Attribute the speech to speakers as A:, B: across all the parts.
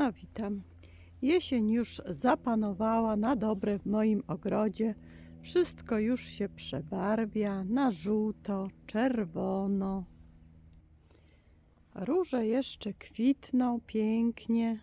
A: No witam. Jesień już zapanowała na dobre w moim ogrodzie. Wszystko już się przebarwia na żółto, czerwono. Róże jeszcze kwitną pięknie.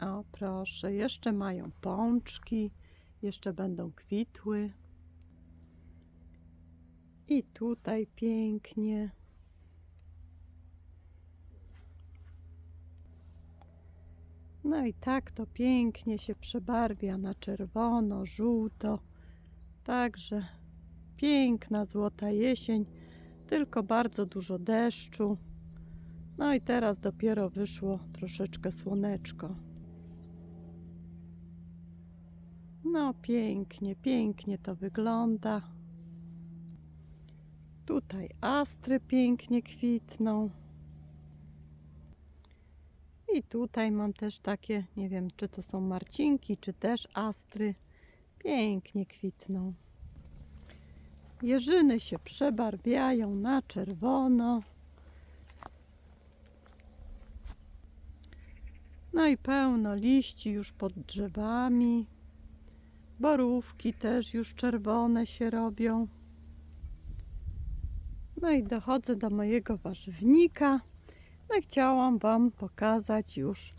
A: O, proszę, jeszcze mają pączki, jeszcze będą kwitły. I tutaj pięknie. No i tak to pięknie się przebarwia na czerwono, żółto. Także piękna złota jesień, tylko bardzo dużo deszczu. No i teraz dopiero wyszło troszeczkę słoneczko. No pięknie, pięknie to wygląda. Tutaj astry pięknie kwitną. I tutaj mam też takie, nie wiem, czy to są marcinki, czy też astry. Pięknie kwitną. Jeżyny się przebarwiają na czerwono. No i pełno liści już pod drzewami. Borówki też już czerwone się robią. No i dochodzę do mojego warzywnika. No chciałam Wam pokazać już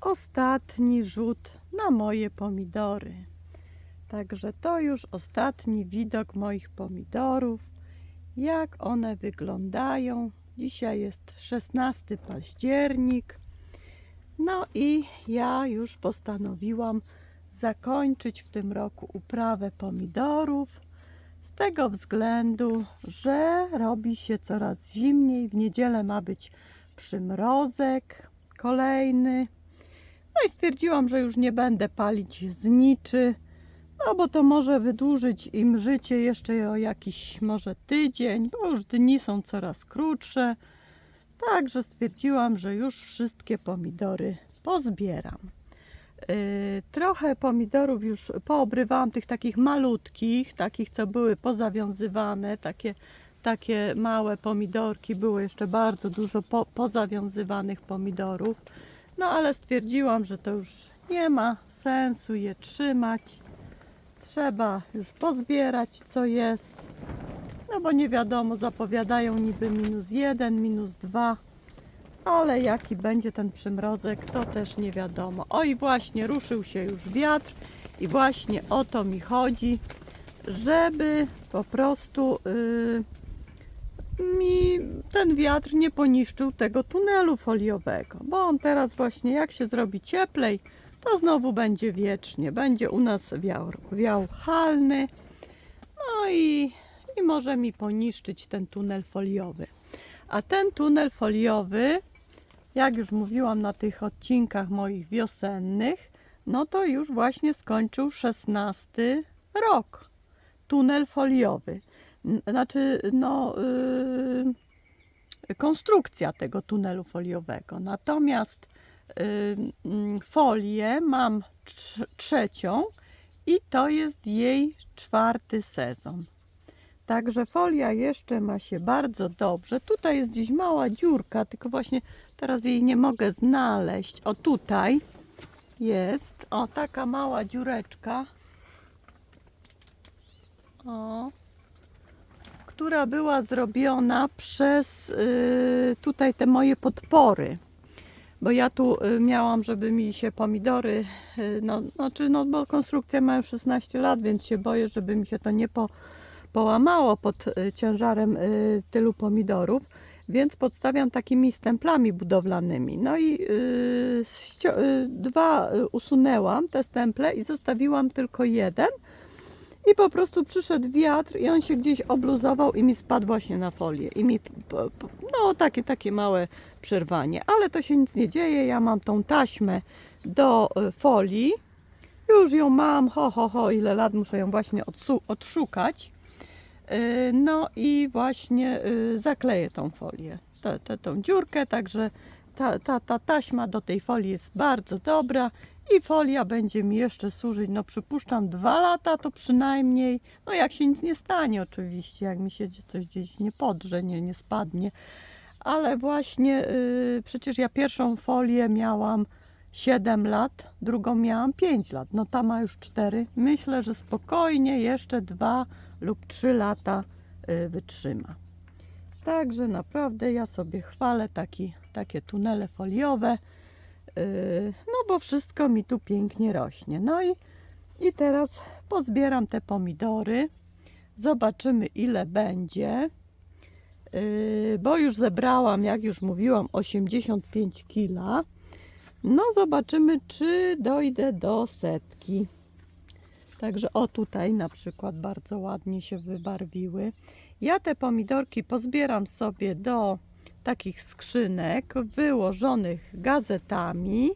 A: ostatni rzut na moje pomidory. Także to już ostatni widok moich pomidorów. Jak one wyglądają. Dzisiaj jest 16 październik. No i ja już postanowiłam zakończyć w tym roku uprawę pomidorów. Z tego względu, że robi się coraz zimniej. W niedzielę ma być przymrozek kolejny. No i stwierdziłam, że już nie będę palić zniczy, no bo to może wydłużyć im życie jeszcze o jakiś może tydzień, bo już dni są coraz krótsze. Także stwierdziłam, że już wszystkie pomidory pozbieram. Yy, trochę pomidorów już poobrywałam, tych takich malutkich, takich co były pozawiązywane, takie takie małe pomidorki, było jeszcze bardzo dużo po, pozawiązywanych pomidorów. No ale stwierdziłam, że to już nie ma sensu je trzymać. Trzeba już pozbierać co jest. No bo nie wiadomo, zapowiadają niby minus jeden, minus dwa. Ale jaki będzie ten przymrozek, to też nie wiadomo. O i właśnie ruszył się już wiatr i właśnie o to mi chodzi, żeby po prostu yy, mi ten wiatr nie poniszczył tego tunelu foliowego, bo on teraz właśnie jak się zrobi cieplej, to znowu będzie wiecznie, będzie u nas wiał, wiał halny, no i, i może mi poniszczyć ten tunel foliowy. A ten tunel foliowy, jak już mówiłam na tych odcinkach moich wiosennych, no to już właśnie skończył 16 rok. Tunel foliowy. Znaczy, no, yy, konstrukcja tego tunelu foliowego. Natomiast yy, folię mam trz- trzecią i to jest jej czwarty sezon. Także folia jeszcze ma się bardzo dobrze. Tutaj jest gdzieś mała dziurka, tylko właśnie teraz jej nie mogę znaleźć. O tutaj jest, o taka mała dziureczka. O, która była zrobiona przez y, tutaj te moje podpory. Bo ja tu y, miałam, żeby mi się pomidory, y, no, znaczy, no bo konstrukcja ma już 16 lat, więc się boję, żeby mi się to nie po, połamało pod y, ciężarem y, tylu pomidorów. Więc podstawiam takimi stemplami budowlanymi. No i dwa usunęłam te stemple i zostawiłam tylko jeden. I po prostu przyszedł wiatr i on się gdzieś obluzował i mi spadł właśnie na folię. I mi, no takie, takie małe przerwanie. Ale to się nic nie dzieje. Ja mam tą taśmę do y, folii. Już ją mam. Ho, ho, ho. Ile lat muszę ją właśnie odszukać. Y, No i właśnie y, zakleję tą folię. Tę, tą dziurkę, także ta, ta, ta taśma do tej folii jest bardzo dobra i folia będzie mi jeszcze służyć, no przypuszczam dwa lata to przynajmniej, no jak się nic nie stanie oczywiście, jak mi się coś gdzieś nie podrze, nie, nie spadnie, ale właśnie y, przecież ja pierwszą folię miałam 7 lat, drugą miałam 5 lat. No ta ma już 4. Myślę, że spokojnie jeszcze 2 lub 3 lata y, wytrzyma. Także naprawdę ja sobie chwalę taki, takie tunele foliowe, no bo wszystko mi tu pięknie rośnie. No i, i teraz pozbieram te pomidory, zobaczymy ile będzie, y, bo już zebrałam, jak już mówiłam, 85 kg. No zobaczymy, czy dojdę do setki. Także o tutaj na przykład bardzo ładnie się wybarwiły. Ja te pomidorki pozbieram sobie do takich skrzynek wyłożonych gazetami.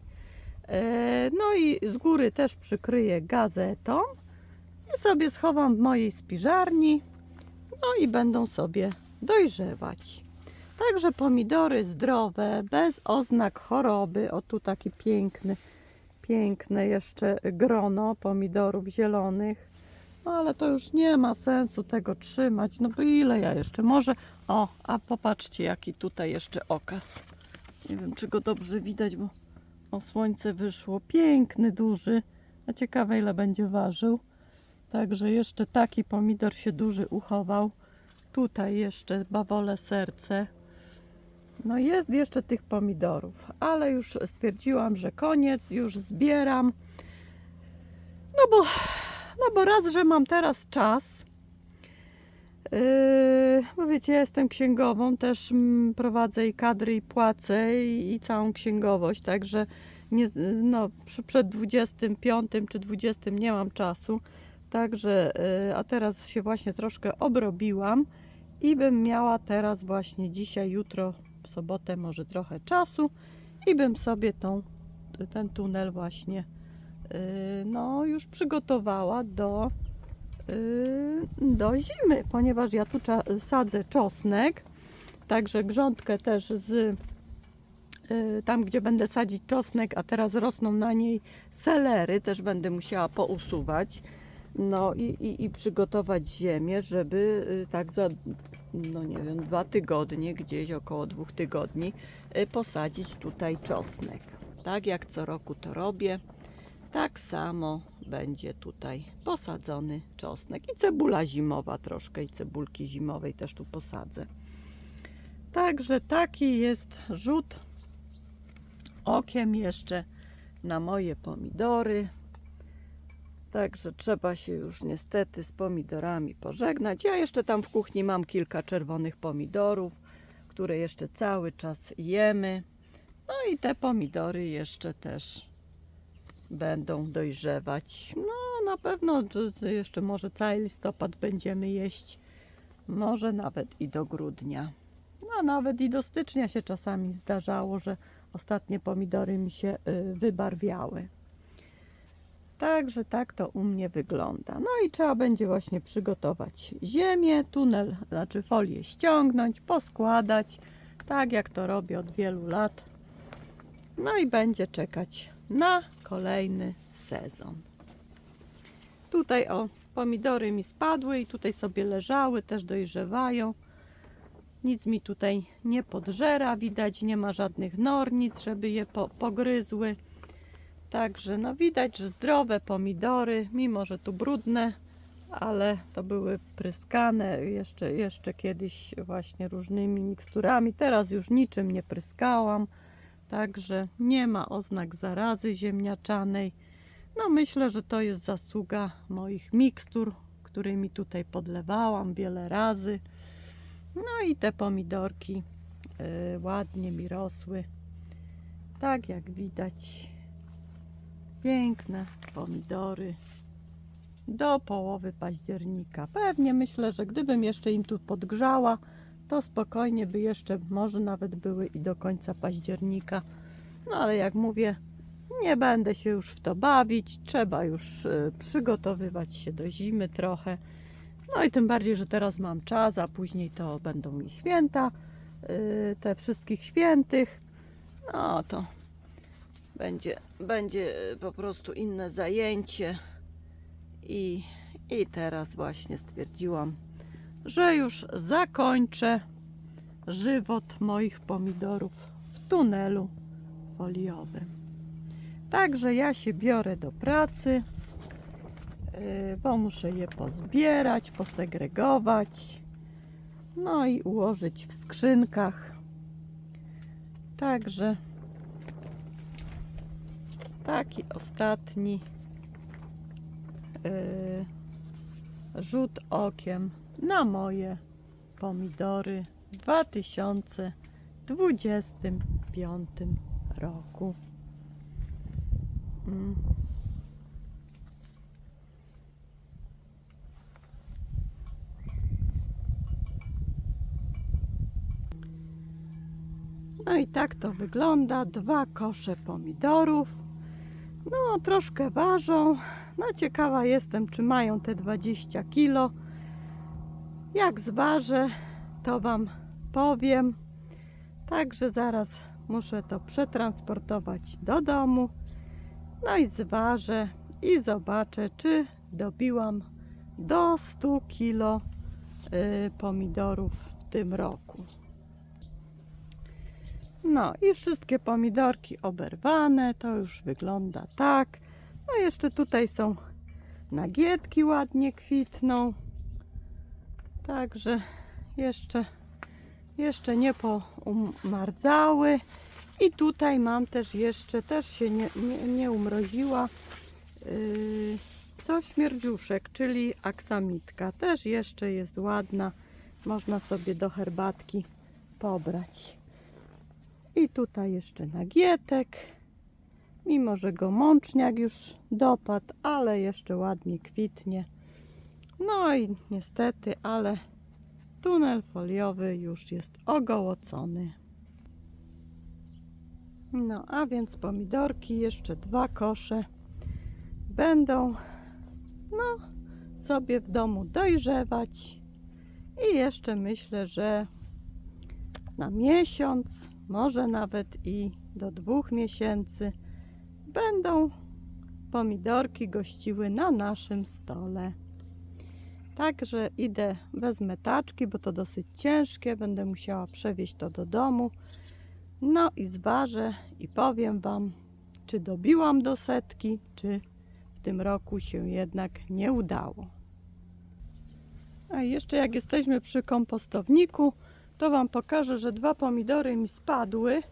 A: E, No i z góry też przykryję gazetą i sobie schowam w mojej spiżarni. No i będą sobie dojrzewać. Także pomidory zdrowe, bez oznak choroby. O tu taki piękny, piękne jeszcze grono pomidorów zielonych. No ale to już nie ma sensu tego trzymać. No bo ile ja jeszcze? Może. O, a popatrzcie, jaki tutaj jeszcze okaz. Nie wiem, czy go dobrze widać, bo o słońce wyszło. Piękny, duży. A ciekawe, ile będzie ważył. Także jeszcze taki pomidor się duży uchował. Tutaj jeszcze bawole serce. No jest jeszcze tych pomidorów, ale już stwierdziłam, że koniec, już zbieram. No bo, no bo raz, że mam teraz czas, yy, bo wiecie, ja jestem księgową, też mm, prowadzę i kadry, i płacę, i, i całą księgowość, także nie, no, przed 25 czy 20 nie mam czasu. Także, yy, a teraz się właśnie troszkę obrobiłam i bym miała teraz właśnie dzisiaj, jutro, w sobotę może trochę czasu i bym sobie tą, ten tunel właśnie no już przygotowała do, yy, do zimy, ponieważ ja tu sadzę czosnek, także grządkę też z yy, tam, gdzie będę sadzić czosnek, a teraz rosną na niej selery, też będę musiała pousuwać. No i, i, i przygotować ziemię, żeby y, tak za, no nie wiem, dwa tygodnie, gdzieś około dwóch tygodni, y, posadzić tutaj czosnek. Tak jak co roku to robię, tak samo będzie tutaj posadzony czosnek. I cebula zimowa troszkę, i cebulki zimowej też tu posadzę. Także taki jest rzut okiem jeszcze na moje pomidory. Także trzeba się już niestety z pomidorami pożegnać. Ja jeszcze tam w kuchni mam kilka czerwonych pomidorów, które jeszcze cały czas jemy. No i te pomidory jeszcze też będą dojrzewać. No na pewno jeszcze może cały listopad będziemy jeść. Może nawet i do grudnia. No nawet i do stycznia się czasami zdarzało, że ostatnie pomidory mi się y, wybarwiały. Także tak to u mnie wygląda. No i trzeba będzie właśnie przygotować ziemię, tunel, znaczy folię ściągnąć, poskładać, tak jak to robię od wielu lat. No i będzie czekać na kolejny sezon. Tutaj o, pomidory mi spadły i tutaj sobie leżały, też dojrzewają. Nic mi tutaj nie podżera, widać nie ma żadnych nornic, żeby je po, pogryzły. Także no widać, że zdrowe pomidory, mimo że tu brudne, ale to były pryskane jeszcze, jeszcze kiedyś właśnie różnymi miksturami. Teraz już niczym nie pryskałam, także nie ma oznak zarazy ziemniaczanej. No myślę, że to jest zasługa moich mikstur, którymi tutaj podlewałam wiele razy. No i te pomidorki y, ładnie mi rosły. Tak jak widać. Piękne pomidory do połowy października. Pewnie myślę, że gdybym jeszcze im tu podgrzała, to spokojnie by jeszcze może nawet były i do końca października. No ale jak mówię, nie będę się już w to bawić. Trzeba już y, przygotowywać się do zimy trochę. No i tym bardziej, że teraz mam czas, a później to będą mi święta, y, te wszystkich świętych. No to będzie, będzie y, po prostu inne zajęcie. I, I teraz właśnie stwierdziłam, że już zakończę żywot moich pomidorów w tunelu foliowym. Także ja się biorę do pracy, yy, bo muszę je pozbierać, posegregować, no i ułożyć w skrzynkach. Także taki ostatni yy, rzut okiem na moje pomidory w 2025 roku. Mm. No i tak to wygląda. Dwa kosze pomidorów. No, troszkę ważą. No, ciekawa jestem, czy mają te 20 kilo. Jak zważę, to Wam powiem. Także zaraz muszę to przetransportować do domu. No i zważę i zobaczę, czy dobiłam do 100 kilo y, pomidorów w tym roku. No i wszystkie pomidorki oberwane, to już wygląda tak. No jeszcze tutaj są nagietki ładnie kwitną. Także jeszcze, jeszcze nie poumarzały. I tutaj mam też jeszcze, też się nie, nie, nie umroziła, yy, co śmierdziuszek, czyli aksamitka. Też jeszcze jest ładna. Można sobie do herbatki pobrać. I tutaj jeszcze nagietek. Mimo, że go mączniak już dopadł, ale jeszcze ładnie kwitnie. No i niestety, ale tunel foliowy już jest ogołocony. No, a więc pomidorki, jeszcze dwa kosze będą no, sobie w domu dojrzewać. I jeszcze myślę, że na miesiąc, może nawet i do dwóch miesięcy będą pomidorki gościły na naszym stole. Także idę, wezmę taczki, bo to dosyć ciężkie, będę musiała przewieźć to do domu. No i zważę i powiem Wam, czy dobiłam do setki, czy w tym roku się jednak nie udało. A jeszcze jak jesteśmy przy kompostowniku, to Wam pokażę, że dwa pomidory mi spadły.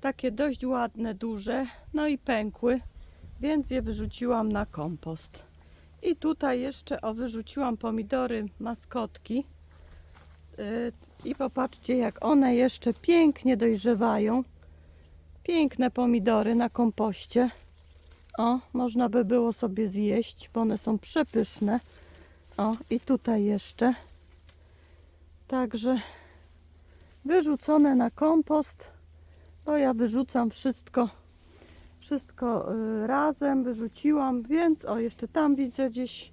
A: Takie dość ładne, duże, no i pękły, więc je wyrzuciłam na kompost. I tutaj jeszcze o wyrzuciłam pomidory maskotki. Yy, I popatrzcie, jak one jeszcze pięknie dojrzewają. Piękne pomidory na kompoście. O, można by było sobie zjeść, bo one są przepyszne. O, i tutaj jeszcze. Także wyrzucone na kompost, bo ja wyrzucam wszystko, wszystko y, razem, wyrzuciłam, więc o, jeszcze tam widzę gdzieś,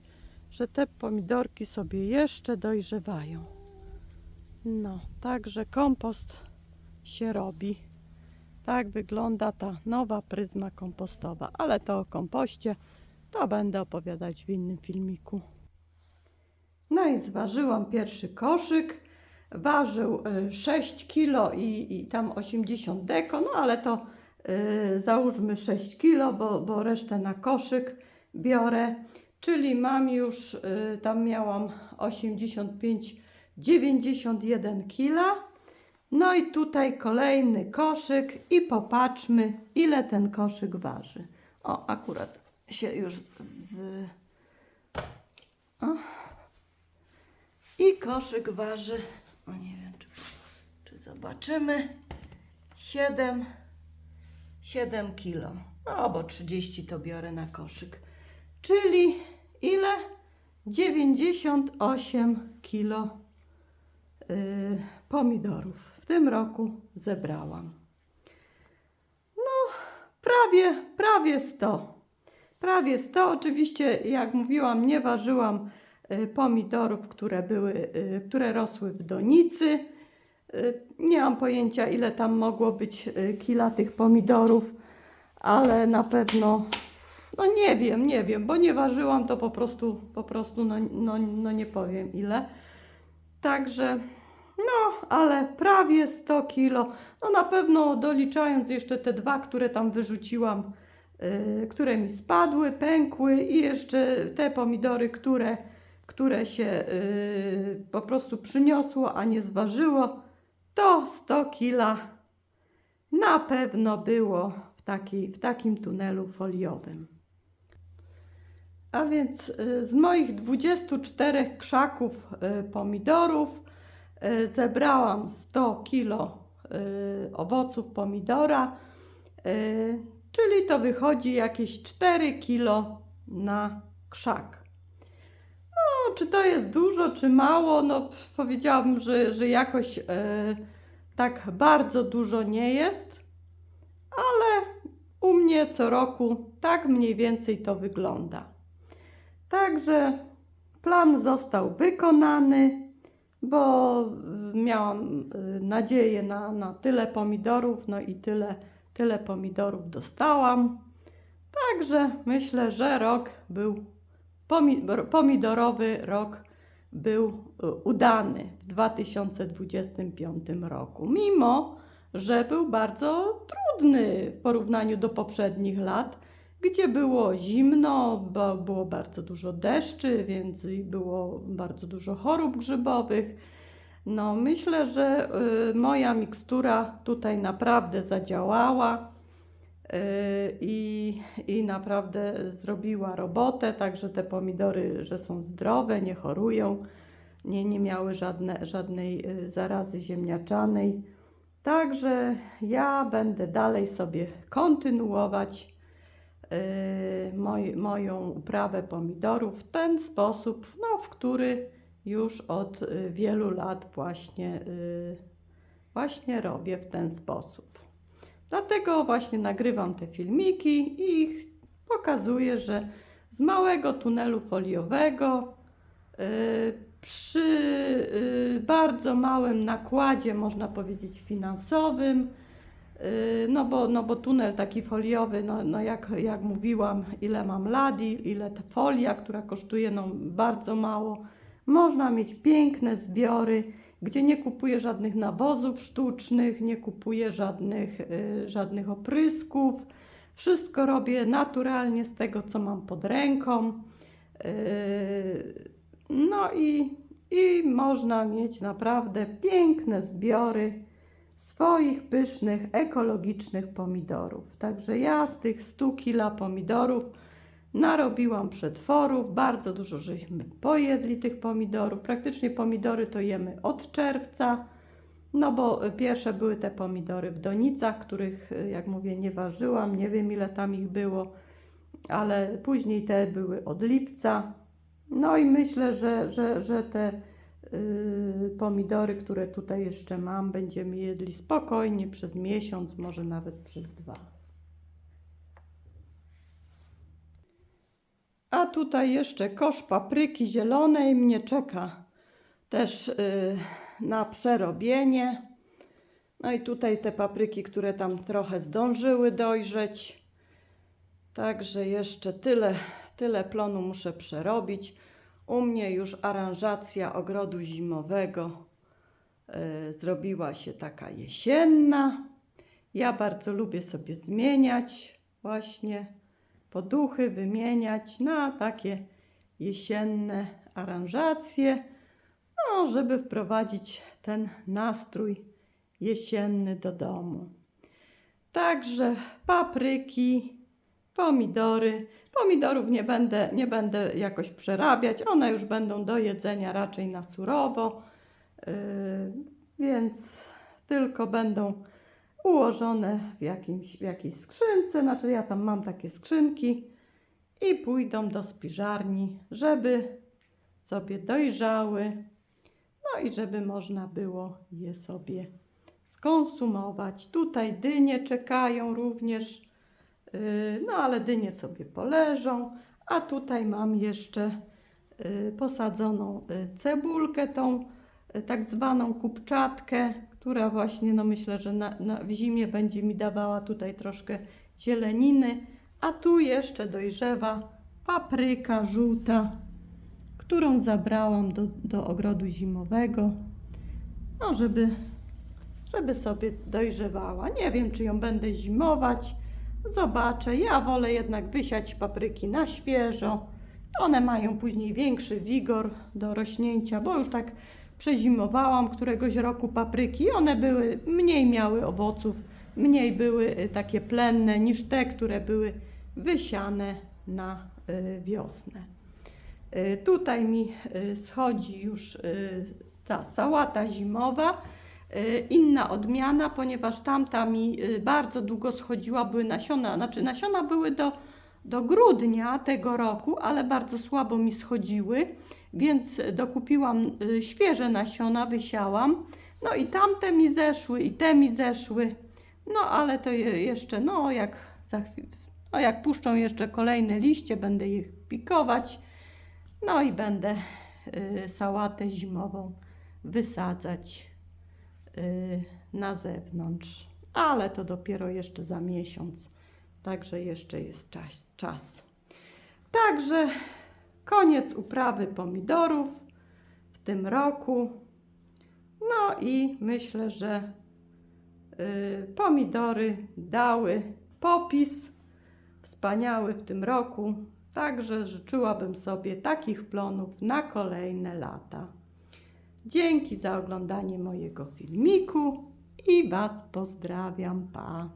A: że te pomidorki sobie jeszcze dojrzewają. No, także kompost się robi. Tak wygląda ta nowa pryzma kompostowa, ale to o kompoście to będę opowiadać w innym filmiku. No i zważyłam pierwszy koszyk. Ważył y, 6 kg i, i tam 80 deko, no ale to y, załóżmy 6 kg, bo, bo resztę na koszyk biorę. Czyli mam już, y, tam miałam 85, 91 kg. No i tutaj kolejny koszyk i popatrzmy, ile ten koszyk waży. O, akurat się już z... O. I koszyk waży, o nie wiem, czy, czy zobaczymy, 7, 7 kilo. No, bo 30 to biorę na koszyk. Czyli ile? 98 kilo y, pomidorów w tym roku zebrałam. No, prawie, prawie 100. Prawie 100. Oczywiście, jak mówiłam, nie ważyłam y, pomidorów, które, były, y, które rosły w donicy. Y, Nie mam pojęcia, ile tam mogło być y, kila tych pomidorów, ale na pewno, no nie wiem, nie wiem, bo nie ważyłam, to po prostu, po prostu no, no, no nie powiem ile. Także no, ale prawie 100 kilo. No na pewno doliczając jeszcze te dwa, które tam wyrzuciłam, yy, które mi spadły, pękły i jeszcze te pomidory, które, które się yy, po prostu przyniosło, a nie zważyło, to 100 kila na pewno było w, takiej, w takim tunelu foliowym. A więc y, z moich 24 krzaków y, pomidorów y, zebrałam 100 kilo owoców pomidora, czyli to wychodzi jakieś 4 kilo na krzak. Czy to jest dużo, czy mało? No, powiedziałabym, że, że jakoś y, tak bardzo dużo nie jest, ale u mnie co roku tak mniej więcej to wygląda. Także plan został wykonany, bo y, miałam y, nadzieję na, na tyle pomidorów, no i tyle, tyle pomidorów dostałam. Także myślę, że rok był pomidorowy rok był y, udany w 2025 roku, mimo że był bardzo trudny w porównaniu do poprzednich lat gdzie było zimno, bo było bardzo dużo deszczy, więc było bardzo dużo chorób grzybowych. No, myślę, że y, moja mikstura tutaj naprawdę zadziałała i, i naprawdę zrobiła robotę, także te pomidory, że są zdrowe, nie chorują, nie, nie miały żadne, żadnej y, zarazy ziemniaczanej. Także ja będę dalej sobie kontynuować y, moj, moją uprawę pomidorów w ten sposób, no, w który już od y, wielu lat właśnie, y, właśnie robię w ten sposób. Dlatego właśnie nagrywam te filmiki i ich pokazuję, że z małego tunelu foliowego y, przy y, bardzo małym nakładzie, można powiedzieć, finansowym, Yy, No bo, no bo tunel taki foliowy, no, no jak, jak mówiłam, ile mam ladi, ile ta folia, która kosztuje no bardzo mało. Można mieć piękne zbiory, gdzie nie kupuję żadnych nawozów sztucznych, nie kupuję żadnych, y, żadnych oprysków. Wszystko robię naturalnie z tego, co mam pod ręką. Yy, No i, i można mieć naprawdę piękne zbiory swoich pysznych, ekologicznych pomidorów. Także ja z tych 100 kila pomidorów narobiłam przetworów, bardzo dużo żeśmy pojedli tych pomidorów. Praktycznie pomidory to jemy od czerwca, no bo pierwsze były te pomidory w donicach, których, jak mówię, nie ważyłam, nie wiem ile tam ich było, ale później te były od lipca. No i myślę, że, że, że te Yy, pomidory, które tutaj jeszcze mam, będziemy jedli spokojnie przez miesiąc, może nawet przez dwa. A tutaj jeszcze kosz papryki zielonej mnie czeka też yy, na przerobienie. No i tutaj te papryki, które tam trochę zdążyły dojrzeć. Także jeszcze tyle, tyle plonu muszę przerobić. U mnie już aranżacja ogrodu zimowego y, zrobiła się taka jesienna. Ja bardzo lubię sobie zmieniać właśnie poduchy, wymieniać na takie jesienne aranżacje, no, żeby wprowadzić ten nastrój jesienny do domu. Także papryki, pomidory. Pomidorów nie będę, nie będę jakoś przerabiać, one już będą do jedzenia raczej na surowo, yy, więc tylko będą ułożone w, jakimś, w jakiejś skrzynce, znaczy ja tam mam takie skrzynki i pójdą do spiżarni, żeby sobie dojrzały, no i żeby można było je sobie skonsumować. Tutaj dynie czekają również Yy, No ale dynie sobie poleżą, a tutaj mam jeszcze yy, posadzoną yy, cebulkę, tą tak zwaną kupczatkę, która właśnie, no myślę, że na, na, w zimie będzie mi dawała tutaj troszkę zieleniny, a tu jeszcze dojrzewa papryka żółta, którą zabrałam do, do ogrodu zimowego. no żeby, żeby sobie dojrzewała. Nie wiem, czy ją będę zimować. Zobaczę. Ja wolę jednak wysiać papryki na świeżo. One mają później większy wigor do rośnięcia, bo już tak przezimowałam któregoś roku papryki. One były, mniej miały owoców, mniej były y, takie plenne niż te, które były wysiane na y, wiosnę. Y, Tutaj mi schodzi już ta sałata zimowa. Inna odmiana, ponieważ tamta mi bardzo długo schodziła, były nasiona, znaczy nasiona były do, do grudnia tego roku, ale bardzo słabo mi schodziły, więc dokupiłam y, świeże nasiona, wysiałam. No i tamte mi zeszły, i te mi zeszły. No ale to je- jeszcze, no jak za chwilę, no jak puszczą jeszcze kolejne liście, będę ich pikować. No i będę y, sałatę zimową wysadzać y, na zewnątrz. Ale to dopiero jeszcze za miesiąc. Także jeszcze jest czas. czas. Także koniec uprawy pomidorów w tym roku. No i myślę, że y, pomidory dały popis wspaniały w tym roku. Także życzyłabym sobie takich plonów na kolejne lata. Dzięki za oglądanie mojego filmiku i Was pozdrawiam. Pa!